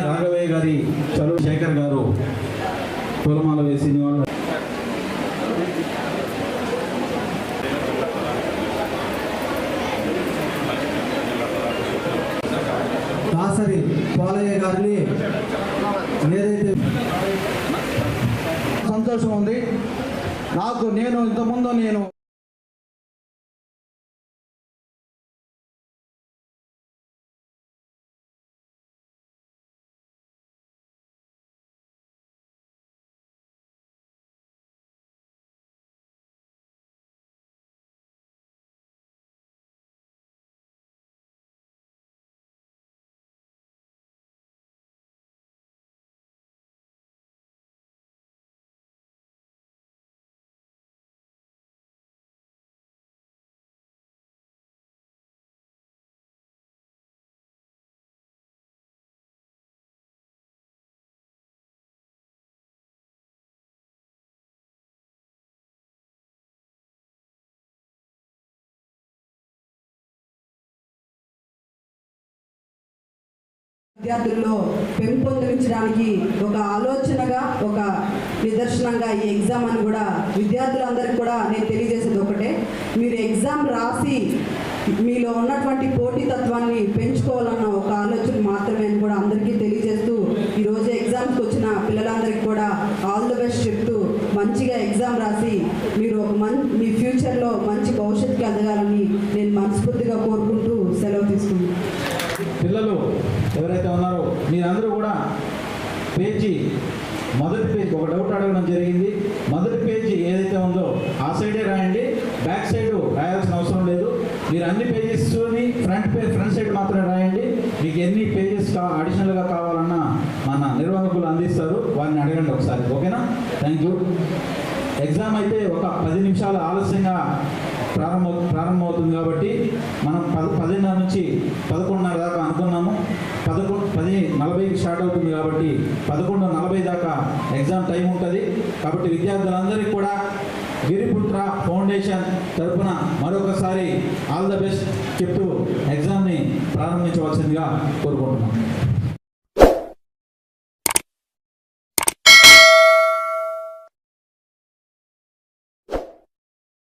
రాఘవయ్య గారి చదువు శేఖర్ గారు పూలమాల వేసి నివాళులు దాసరి పాలయ్య గారిని ఏదైతే సంతోషం ఉంది. నాకు నేను ఇంతకుముందు నేను విద్యార్థుల్లో పెంపొందించడానికి ఒక ఆలోచనగా ఒక నిదర్శనంగా ఈ ఎగ్జామ్ అని కూడా విద్యార్థులందరికీ కూడా నేను తెలియజేసేది ఒకటే. మీరు ఎగ్జామ్ రాసి మీలో ఉన్నటువంటి పోటీతత్వాన్ని పెంచుకోవాలన్న ఒక ఆలోచన మాత్రమే అని కూడా అందరికీ తెలియజేస్తూ ఈరోజు ఎగ్జామ్స్కి వచ్చిన పిల్లలందరికీ కూడా ఆల్ ది బెస్ట్ చెప్తూ మంచిగా ఎగ్జామ్ రాసి మీరు ఒక మన్ మీ ఫ్యూచర్లో మంచి భవిష్యత్తుకి ఎదగాలని నేను మనసు మీరందరూ కూడా పేజీ మొదటి పేజ్ ఒక డౌట్ అడగడం జరిగింది. మొదటి పేజీ ఏదైతే ఉందో ఆ సైడే రాయండి. బ్యాక్ సైడ్ రాయాల్సిన అవసరం లేదు. మీరు అన్ని pages front page front side మాత్రమే రాయండి. మీకు ఎన్ని పేజెస్ అడిషనల్గా కావాలన్నా మన నిర్వాహకులు అందిస్తారు. వారిని అడగండి ఒకసారి. ఓకేనా? థ్యాంక్ యూ ఎగ్జామ్ అయితే ఒక పది నిమిషాలు ఆలస్యంగా ప్రారంభ ప్రారంభమవుతుంది కాబట్టి మనం పద పదిన్నర నుంచి పదకొండున్నర దాకా అనుకున్నాము. పదకొండు పది నలభైకి స్టార్ట్ అవుతుంది కాబట్టి పదకొండు నలభై దాకా ఎగ్జామ్ టైం ఉంటుంది. కాబట్టి విద్యార్థులందరికీ కూడా గిరిపుత్ర ఫౌండేషన్ తరపున మరొకసారి ఆల్ ద బెస్ట్ చెప్తూ ఎగ్జామ్ని ప్రారంభించవలసిందిగా కోరుకుంటున్నాం